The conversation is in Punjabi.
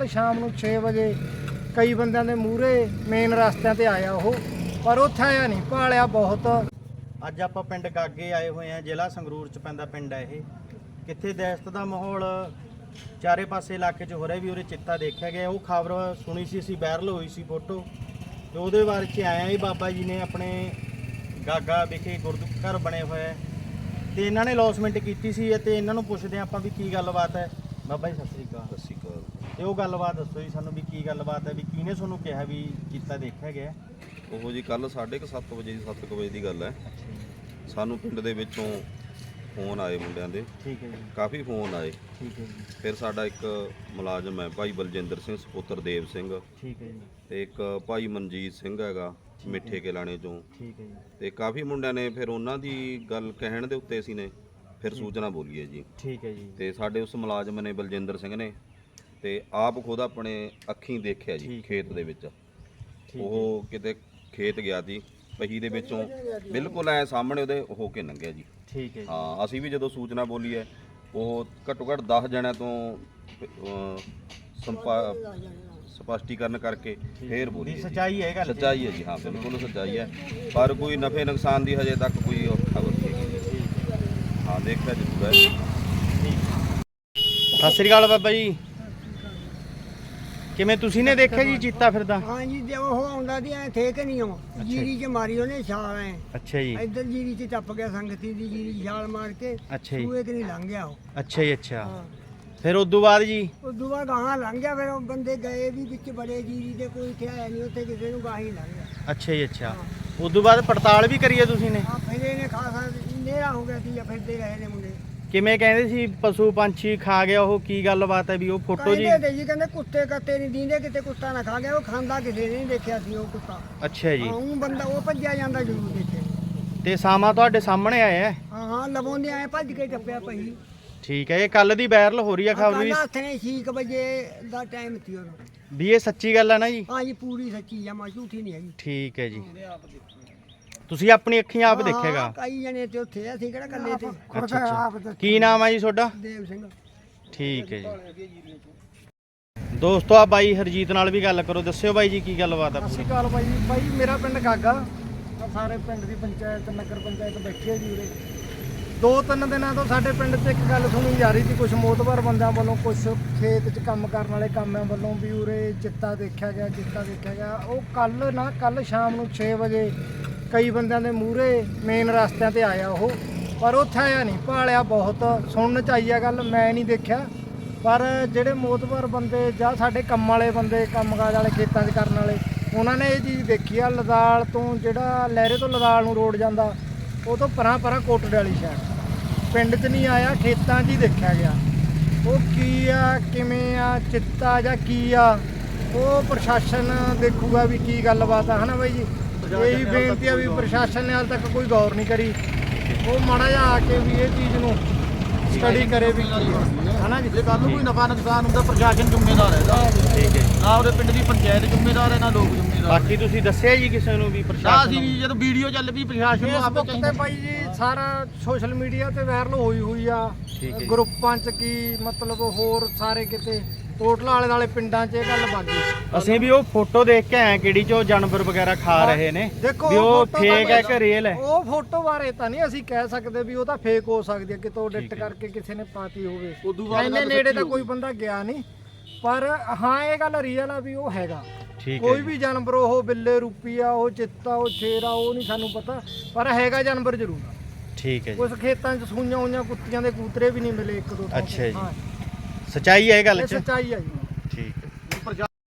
ਕੱਲ ਸ਼ਾਮ ਨੂੰ 6 ਵਜੇ ਕਈ ਬੰਦਿਆਂ ਦੇ ਮੂਹਰੇ ਮੇਨ ਰਸਤਿਆਂ ਤੇ ਆਇਆ ਉਹ ਪਰ ਉੱਥੇ ਆਇਆ ਨਹੀਂ ਭਾਲਿਆ ਬਹੁਤ। ਅੱਜ ਆਪਾਂ ਪਿੰਡ ਗਾਗੇ ਆਏ ਹੋਏ ਆ ਜ਼ਿਲ੍ਹਾ ਸੰਗਰੂਰ ਚ ਪੈਂਦਾ ਪਿੰਡ ਹੈ ਇਹ। ਕਿੱਥੇ ਦਹਿਸ਼ਤ ਦਾ ਮਾਹੌਲ ਚਾਰੇ ਪਾਸੇ ਇਲਾਕੇ 'ਚ ਹੋ ਰਿਹਾ ਵੀ ਉਰੇ ਚਿੱਤਾ ਦੇਖਿਆ ਗਿਆ। ਉਹ ਖਬਰ ਸੁਣੀ ਸੀ ਅਸੀਂ ਵਾਇਰਲ ਹੋਈ ਸੀ ਫੋਟੋ। ਤੇ ਉਹਦੇ ਬਾਰੇ 'ਚ ਆਇਆ ਇਹ ਬਾਬਾ ਜੀ ਨੇ ਆਪਣੇ ਗਾਗਾ ਵਿਖੇ ਗੁਰਦੁਆਰਾ ਬਣੇ ਹੋਏ ਹੈ ਤੇ ਇਹਨਾਂ ਨੇ ਲੌਸਮੈਂਟ ਕੀਤੀ ਸੀ ਤੇ ਇਹਨਾਂ ਨੂੰ ਪੁੱਛਦੇ ਹਾਂ ਆਪਾਂ ਵੀ ਕੀ ਗੱਲਬਾਤ ਹੈ। ਬਾਬਾ ਜੀ ਸਤਿ ਸ੍ਰੀ ਅਕਾਲ। ਸਤਿ ਸ਼੍ਰੀ ਅਕਾਲ। ਤੇ ਉਹ ਗੱਲਬਾਤ ਦੱਸੋ ਜੀ ਸਾਨੂੰ ਵੀ ਕੀ ਗੱਲਬਾਤ ਹੈ ਵੀ ਕਿਹਨੇ ਤੁਹਾਨੂੰ ਕਿਹਾ ਵੀ ਚਿੱਤਾ ਦੇਖਿਆ ਗਿਆ? ਉਹ ਜੀ ਕੱਲ 7:30 ਵਜੇ ਦੀ 7 ਵਜੇ ਦੀ ਗੱਲ ਹੈ। ਸਾਨੂੰ ਪਿੰਡ ਦੇ ਵਿੱਚੋਂ ਫੋਨ ਆਏ ਮੁੰਡਿਆਂ ਦੇ। ਠੀਕ ਹੈ ਜੀ। ਕਾਫੀ ਫੋਨ ਆਏ। ਠੀਕ ਹੈ ਜੀ। ਫਿਰ ਸਾਡਾ ਇੱਕ ਮੁਲਾਜ਼ਮ ਹੈ ਭਾਈ ਬਲਜਿੰਦਰ ਸਿੰਘ ਸੁਪੁੱਤਰ ਦੇਵ ਸਿੰਘ। ਠੀਕ ਹੈ ਜੀ। ਤੇ ਇੱਕ ਭਾਈ ਮਨਜੀਤ ਸਿੰਘ ਹੈਗਾ ਮਿੱਠੇ ਕੇ ਲਾਣੇ ਚੋਂ। ਠੀਕ ਹੈ ਜੀ। ਤੇ ਕਾਫੀ ਮੁੰਡਿਆਂ ਨੇ ਫਿਰ ਉਹਨਾਂ ਦੀ ਗੱਲ ਕਹਿਣ ਦੇ ਉੱਤੇ ਅਸੀਂ ਨੇ ਫਿਰ ਸੂਚਨਾ ਬੋਲੀ ਹੈ ਜੀ। ਠੀਕ ਹੈ ਜੀ। ਤੇ ਸਾਡੇ ਉਸ ਮੁਲਾਜ਼ਮ ਨੇ ਬਲਜਿੰਦਰ ਸਿੰਘ ਨੇ ਤੇ ਆਪ ਖੁਦ ਆਪਣੇ ਅੱਖੀਂ ਦੇਖਿਆ ਜੀ ਖੇਤ ਦੇ ਵਿੱਚ। ਉਹ ਕਿਤੇ ਖੇਤ ਗਿਆ ਸੀ ਪਹੀ ਦੇ ਵਿੱਚੋਂ ਬਿਲਕੁਲ ਐ ਸਾਹਮਣੇ ਉਹਦੇ ਹੋ ਕੇ ਲੰਘਿਆ ਜੀ। ਠੀਕ ਹੈ ਜੀ। ਹਾਂ ਅਸੀਂ ਵੀ ਜਦੋਂ ਸੂਚਨਾ ਬੋਲੀ ਹੈ ਉਹ ਘੱਟੋ ਘੱਟ 10 ਜਣਿਆਂ ਤੋਂ ਸਪਸ਼ਟੀਕਰਨ ਕਰਕੇ ਫੇਰ ਬੋਲੀ ਜੀ। ਸੱਚਾਈ ਹੈ ਗੱਲ ਸੱਚਾਈ ਹੈ ਜੀ ਹਾਂ ਬਿਲਕੁਲ ਸੱਚਾਈ ਹੈ। ਪਰ ਕੋਈ ਨਫੇ ਨੁਕਸਾਨ ਦੀ ਹਜੇ ਤੱਕ ਕੋਈ ਖਬਰ ਨਹੀਂ ਹਾਂ। ਦੇਖਿਆ ਜ਼ਰੂਰ ਹੈ। ਸਤਿ ਸ੍ਰੀ ਅਕਾਲ ਬਾਬਾ ਜੀ। ਕਿਵੇਂ ਤੁਸੀਂ ਨੇ ਦੇਖਿਆ ਜੀ ਚੀਤਾ ਫਿਰਦਾ? ਹਾਂ ਜੀ ਜੇ ਉਹ ਆਉਂਦਾ ਦੀ ਐ ਠੇਕ ਨਹੀਂ ਉਹ ਜੀਰੀ 'ਚ ਮਾਰੀ ਉਹਨੇ ਛਾਲ ਐ। ਅੱਛਾ ਜੀ। ਇੱਧਰ ਜੀਰੀ 'ਚ ਟੱਪ ਗਿਆ ਸੰਗਤੀ ਦੀ ਜੀਰੀ ਛਾਲ ਮਾਰ ਕੇ ਅੱਛਾ ਜੀ। ਸੂਏ ਕਿ ਨਹੀਂ ਲੰਘ ਗਿਆ ਉਹ। ਅੱਛਾ ਜੀ ਅੱਛਾ। ਹਾਂ। ਫਿਰ ਉਦੋਂ ਬਾਅਦ ਜੀ? ਉਹ ਦੁਆ ਗਾਹਾਂ ਲੰਘ ਗਿਆ ਫਿਰ ਉਹ ਬੰਦੇ ਗਏ ਵੀ ਵਿੱਚ ਬੜੇ ਜੀਰੀ ਦੇ ਕੋਈ ਇੱਥੇ ਆਇਆ ਨਹੀਂ ਉੱਥੇ ਕਿਸੇ ਨੂੰ ਗਾਹਾਂ ਹੀ ਲੰਘ ਗਿਆ। ਅੱਛਾ ਜੀ ਅੱਛਾ। ਉਦੋਂ ਬਾਅਦ ਪੜਤਾਲ ਵੀ ਕਰੀ ਹੈ ਤੁਸੀਂ ਨੇ? ਆ ਫਿਰ ਇਹਨੇ ਖਾਸਾ ਨੇਰਾ ਹੋ ਗਿਆ ਸੀ ਜਾਂ ਫਿਰਦੇ ਰਹੇ ਨੇ ਮੁੰਡੇ। ਕਿਵੇਂ ਕਹਿੰਦੇ ਸੀ ਪਸ਼ੂ ਪੰਛੀ ਖਾ ਗਿਆ ਉਹ ਕੀ ਗੱਲਬਾਤ ਹੈ ਵੀ ਉਹ ਫੋਟੋ ਜੀ? ਕਹਿੰਦੇ ਤੇ ਜੀ ਕਹਿੰਦੇ ਕੁੱਤੇ ਕੱਤੇ ਨਹੀਂ ਦੀਂਦੇ ਕਿਤੇ ਕੁੱਤਾ ਨਾ ਖਾ ਗਿਆ ਉਹ ਖਾਂਦਾ ਕਿਸੇ ਨੇ ਨਹੀਂ ਦੇਖਿਆ ਸੀ ਉਹ ਕੁੱਤਾ। ਅੱਛਾ ਜੀ। ਹਾਂ ਉਹ ਬੰਦਾ ਉਹ ਭੱਜਿਆ ਜਾਂਦਾ ਜ਼ਰੂਰ ਦੇਖੇ ਤੇ ਸਾਮਾ ਤੁਹਾਡੇ ਸਾਹਮਣੇ ਆਇਆ ਹੈ ਹਾਂ ਹਾਂ ਲਵਾਉਂਦੇ ਆਏ ਭੱਜ ਕੇ ਟੱਪਿਆ ਪਈ। ਠੀਕ ਹੈ ਇਹ ਕੱਲ ਦੀ ਵਾਇਰਲ ਹੋ ਰਹੀ ਹੈ ਖਬਰ ਵੀ। ਕੱਲ ਹੱਥ ਨੇ 6 ਵਜੇ ਦਾ ਟਾਈਮ ਸੀ ਉਦੋਂ ਵੀ ਇਹ ਸੱਚੀ ਗੱਲ ਹੈ ਨਾ ਜੀ? ਹਾਂ ਜੀ ਪੂਰੀ ਸੱਚੀ ਆ ਮਾ ਝੂਠੀ ਨਹੀਂ ਹੈਗੀ। ਠੀਕ ਹੈ ਜੀ। ਤੁਸੀਂ ਆਪਣੀ ਅੱਖੀਂ ਆਪ ਦੇਖੇਗਾ। ਕਈ ਜਣੇ ਤੇ ਉੱਥੇ ਆ, ਅਸੀਂ ਕਿਹੜਾ ਕੱਲੇ ਤੇ ਅੱਛਾ ਅੱਛਾ। ਕੀ ਨਾਮ ਹੈ ਜੀ ਤੁਹਾਡਾ? ਦੇਵ ਸਿੰਘ। ਠੀਕ ਹੈ ਜੀ। ਦੋਸਤੋ ਆ ਬਾਈ ਹਰਜੀਤ ਨਾਲ ਵੀ ਗੱਲ ਕਰੋ। ਦੱਸਿਓ ਬਾਈ ਜੀ ਕੀ ਗੱਲਬਾਤ ਆ ਸਤਿ ਸ਼੍ਰੀ ਅਕਾਲ ਬਾਈ ਬਾਈ ਮੇਰਾ ਪਿੰਡ ਗਾਗਾ ਸਾਰੇ ਪਿੰਡ ਦੀ ਪੰਚਾਇਤ ਨਗਰ ਪੰਚਾਇਤ ਬੈਠੀ ਹੈ ਜੀ ਉਰੇ। ਦੋ ਤਿੰਨ ਦਿਨਾਂ ਤੋਂ ਸਾਡੇ ਪਿੰਡ 'ਚ ਇੱਕ ਗੱਲ ਸੁਣੀ ਜਾ ਰਹੀ ਸੀ। ਕੁਝ ਮੋਤਬਰ ਬੰਦਿਆਂ ਵੱਲੋਂ ਕੁਝ ਖੇਤ 'ਚ ਕੰਮ ਕਰਨ ਵਾਲੇ ਕਾਮਿਆਂ ਵੱਲੋਂ ਵੀ ਉਰੇ ਚਿੱਤਾ ਦੇਖਿਆ ਗਿਆ ਚਿੱਤਾ ਦੇਖਿਆ ਗਿਆ। ਉਹ ਕੱਲ ਨਾ ਕੱਲ ਸ਼ਾਮ ਨੂੰ 6 ਵਜੇ ਕਈ ਬੰਦਿਆਂ ਦੇ ਮੂਹਰੇ ਮੇਨ ਰਸਤਿਆਂ ਤੇ ਆਇਆ ਉਹ, ਪਰ ਉੱਥੇ ਆਇਆ ਨਹੀਂ, ਭਾਲਿਆ ਬਹੁਤ, ਸੁਣਨ ਚ ਆਈ ਆ ਗੱਲ, ਮੈਂ ਨਹੀਂ ਦੇਖਿਆ। ਪਰ ਜਿਹੜੇ ਮੋਤਬਰ ਬੰਦੇ ਜਾਂ ਸਾਡੇ ਕੰਮ ਵਾਲੇ ਬੰਦੇ, ਕੰਮਕਾਜ ਵਾਲੇ ਖੇਤਾਂ 'ਚ ਕਰਨ ਵਾਲੇ, ਉਹਨਾਂ ਨੇ ਇਹ ਚੀਜ਼ ਦੇਖੀ ਆ, ਲਦਾਲ ਤੋਂ ਜਿਹੜਾ ਲਹਿਰੇ ਤੋਂ ਲਦਾਲ ਨੂੰ ਰੋਡ ਜਾਂਦਾ, ਉਹ ਤੋਂ ਪਰਾਂ ਪਰਾਂ ਕੋਟੜੇ ਵਾਲੀ ਸ਼ਹਿਰ ਪਿੰਡ 'ਚ ਨਹੀਂ ਆਇਆ, ਖੇਤਾਂ 'ਚ ਹੀ ਦੇਖਿਆ ਗਿਆ। ਉਹ ਕੀ ਆ, ਕਿਵੇਂ ਆ, ਚਿੱਤਾ ਜਾਂ ਕੀ ਆ, ਉਹ ਪ੍ਰਸ਼ਾਸਨ ਦੇਖੂਗਾ ਵੀ ਕੀ ਗੱਲਬਾਤ ਆ, ਹਨਾ ਬਾਈ ਜੀ? ਇਹੀ ਬੇਨਤੀ ਆ ਵੀ ਪ੍ਰਸ਼ਾਸਨ ਨੇ ਹਾਲ ਤੱਕ ਕੋਈ ਗੌਰ ਨਹੀਂ ਕਰੀ। ਉਹ ਮਾੜਾ ਜਿਹਾ ਆ ਕੇ ਵੀ ਇਹ ਚੀਜ਼ ਨੂੰ ਸਟੱਡੀ ਕਰੇ ਵੀ ਕੀ ਆ। ਹਨਾ ਜੀ ਜੇ ਕੱਲ ਨੂੰ ਕੋਈ ਨਫਾ ਨੁਕਸਾਨ ਹੁੰਦਾ ਪ੍ਰਸ਼ਾਸਨ ਜ਼ਿੰਮੇਦਾਰ ਹੈ। ਇਹਦਾ ਠੀਕ ਹੈ ਨਾ ਉਹਦੇ ਪਿੰਡ ਦੀ ਪੰਚਾਇਤ ਜ਼ਿੰਮੇਦਾਰ ਹੈ ਨਾ ਲੋਕ ਜ਼ਿੰਮੇਦਾਰ ਬਾਕੀ ਤੁਸੀਂ ਦੱਸਿਆ ਜੀ ਕਿਸੇ ਨੂੰ ਵੀ ਨਾ ਪ੍ਰਸ਼ਾਸਨ ਅਸੀਂ ਵੀ ਜਦੋਂ ਵੀਡੀਓ ਚੱਲ ਪਈ ਪ੍ਰਸ਼ਾਸਨ ਨੂੰ ਆਪੇ ਫੇਸਬੁੱਕ ਤੇ ਚਾਹੀਦਾ ਬਾਈ ਜੀ ਸਾਰਾ ਸੋਸ਼ਲ ਮੀਡੀਆ ਤੇ ਵਾਇਰਲ ਹੋਈ ਹੋਈ ਆ। ਠੀਕ ਹੈ ਜੀ। ਗਰੁੱਪਾਂ 'ਚ ਕੀ ਮਤਲਬ ਹੋਰ ਸਾਰੇ ਕਿਤੇ ਟੋਟਲ ਆਲੇ ਨਾਲੇ ਪਿੰਡਾਂ 'ਚ ਇਹ ਗੱਲ ਗਈ। ਅਸੀਂ ਵੀ ਉਹ ਫੋਟੋ ਦੇਖ ਕੇ ਆਏ ਕਿਹੜੀ ਚ ਉਹ ਜਾਨਵਰ ਵਗੈਰਾ ਖਾ ਰਹੇ ਨੇ। ਦੇਖੋ ਵੀ ਉਹ photo ਫੇਕ ਹੈ ਕਿ ਰੀਅਲ ਹੈ? ਉਹ ਫੋਟੋ ਬਾਰੇ ਤਾਂ ਨਹੀਂ ਅਸੀਂ ਕਹਿ ਸਕਦੇ ਵੀ ਉਹ ਤਾਂ ਫੇਕ ਹੋ ਸਕਦੀ ਹੈ ਕਿਤੋਂ ਐਡਿਟ ਕਰਕੇ ਕਿਸੇ ਨੇ ਪਾਤੀ ਹੋਵੇ। ਉਦੋਂ ਬਾਅਦ ਇੰਨੇ ਨੇੜੇ ਤਾਂ ਕੋਈ ਬੰਦਾ ਗਿਆ ਨਹੀਂ। ਪਰ ਹਾਂ ਇਹ ਗੱਲ ਰੀਅਲ ਆ ਵੀ ਉਹ ਹੈਗਾ। ਠੀਕ ਹੈ ਕੋਈ ਵੀ ਜਾਨਵਰ ਉਹ ਬਿੱਲੇ ਰੂਪੀ ਆ ਉਹ ਚਿੱਤਾ ਉਹ ਸ਼ੇਰ ਆ ਉਹ ਨਹੀਂ ਸਾਨੂੰ ਪਤਾ। ਪਰ ਹੈਗਾ ਜਾਨਵਰ ਜ਼ਰੂਰ ਆ। ਠੀਕ ਹੈ ਜੀ। ਕੁਝ ਖੇਤਾਂ 'ਚ ਸੂਈਆਂ ਹੋਈਆਂ ਕੁੱਤੀਆਂ ਦੇ ਕੂਤਰੇ ਵੀ ਨਹੀਂ ਮਿਲੇ ਇੱਕ ਦੋ ਤੋਂ। ਅੱਛਾ ਜੀ। ਹਾਂ। ਸਚਾਈ ਹੈ ਇਹ ਗੱਲ ਇਹ ਚ ਸੱਚਾਈ ਆ ਜੀ। ਠੀਕ ਹੈ।